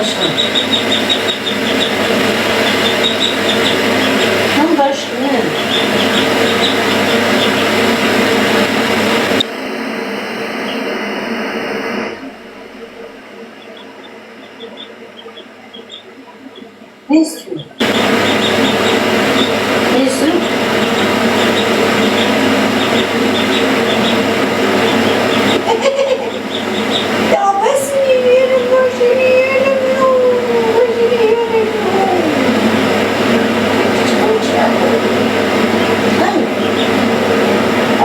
aşkım. Tam da aşkım ne? Ne istiyorsun? Ne istiyorsun? Ya ben seni yerim, ben seni yerim. Ben seni yerim.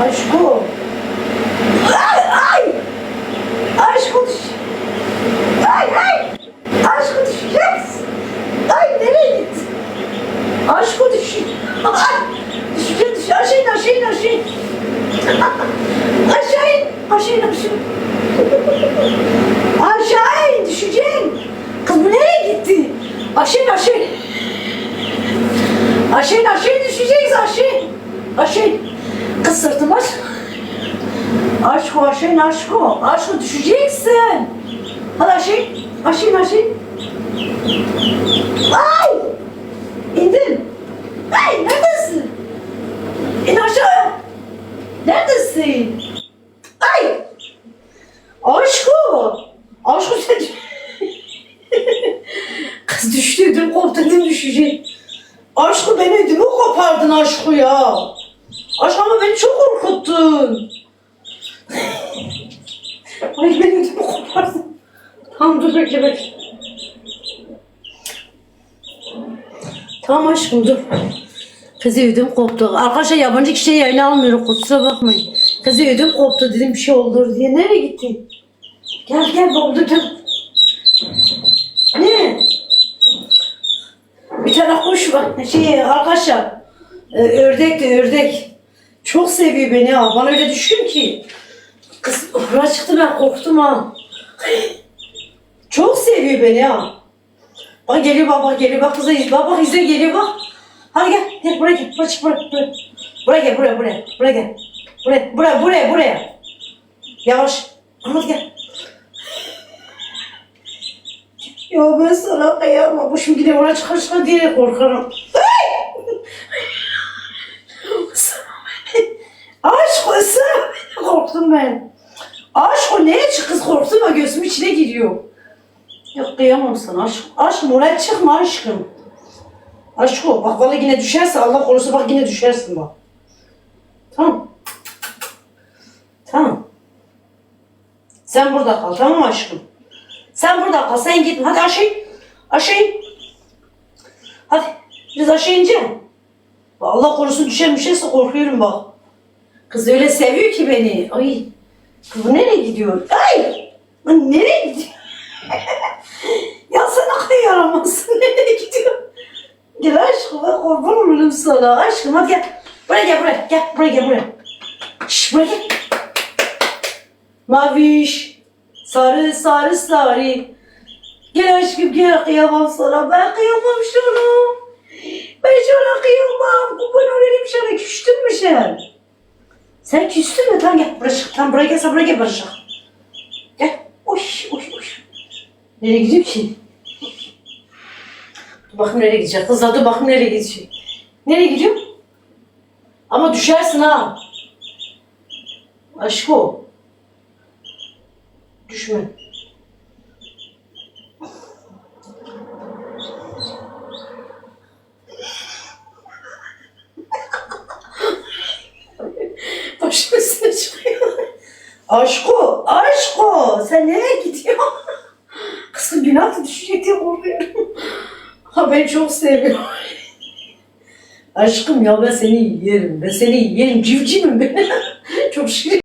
Aşko. Ay ay. Aşko düş. Ay ay. Aşko düşeceksin. Ay nereye git? Aşko düş. Ay. Düşeceksin düş. Aşağı in aşağı in aşağı in. Aşağı in. Aşağı in aşağı. Aşağı in düşeceksin. Kız bu nereye gitti? Aşağı aşağı. Aşağı aşağı in düşeceksin aşağı. Aşağı. Kız sırtım aç. Aşko aşağı aşko. Aşko düşeceksin. Hadi aşağı. Aşağı aşağı. Ay! İndin. Ay neredesin? İn aşağı. Neredesin? Ay! Aşko! Sen... Kız düştü ödüm koptu ödüm düşecek. Aşko beni ödümü kopardın aşko ya. Aşko ama beni çok korkuttun. Ay beni ödümü kopardın. Tamam dur bekle bekle. Tamam aşkım dur. Kızı ödüm koptu. Arkadaşlar yabancı kişiye yayın almıyorum kusura bakmayın. Kızı ödüm koptu dedim bir şey olur diye. Nereye gittin? Gel gel oldu gel. Ne? Bir tane kuş var. Şey arkadaşlar. e, ördek de ördek. Çok seviyor beni ha. Bana öyle düşkün ki. Kız buraya çıktı ben korktum ha. Çok seviyor beni ha. Bak geliyor bak geliyor bak kıza bak bak yüzüne geliyor bak. Hadi gel gel buraya gel buraya çık buraya buraya. Buraya gel buraya buraya buraya gel. Buraya buraya buraya buraya. Yavaş. Anlat gel. Ya ben sana kıyamam. Bu şimdi de oraya çıkar çıkar diye korkarım. Aşk olsun. Korktum ben. Aşk o çık kız korktum ha gözüm içine giriyor. Yok kıyamam sana aşk. Aşkım oraya çıkma aşkım. Aşk o. Bak vallahi yine düşerse Allah korusun bak yine düşersin bak. Tamam. Tamam. Sen burada kal tamam mı aşkım? Sen burada kal sen gitme. Hadi aşağı in. Aşağı in. Hadi biz aşağı ineceğim. Allah korusun düşer düşerse korkuyorum bak. Kız öyle seviyor ki beni. Ay. Kız bu nereye gidiyor? Ay. Lan nereye gidiyor? ya sen akıl yaramazsın. Nereye gidiyor? Gel aşkım ben kurban olurum sana. Aşkım hadi gel. Buraya gel buraya. Gel buraya gel buraya. Şş buraya gel. Maviş. Sarı sarı sarı. Gel aşkım gel kıyamam sana. Ben kıyamam sana. Ben sana kıyamam. Kurban olurum sana. Küstün mü sen? Sen küstün mü? Tamam gel buraya çık. Tamam buraya gel sen buraya gel buraya çık. Gel. Oy oy oy. Nereye gidiyor ki? Dur bakayım nereye gidecek. Kızlar dur bakayım nereye gidecek. Nereye gidiyor? Ama düşersin ha. Aşko. Düşme. Başım üstüne çıkıyor. Aşko, aşko. Sen nereye gidiyorsun? Kızım günah da düşecek diye korkuyorum. Ha ben çok seviyorum. Aşkım ya ben seni yerim. Ben seni yerim. Civcivim ben. çok şirin.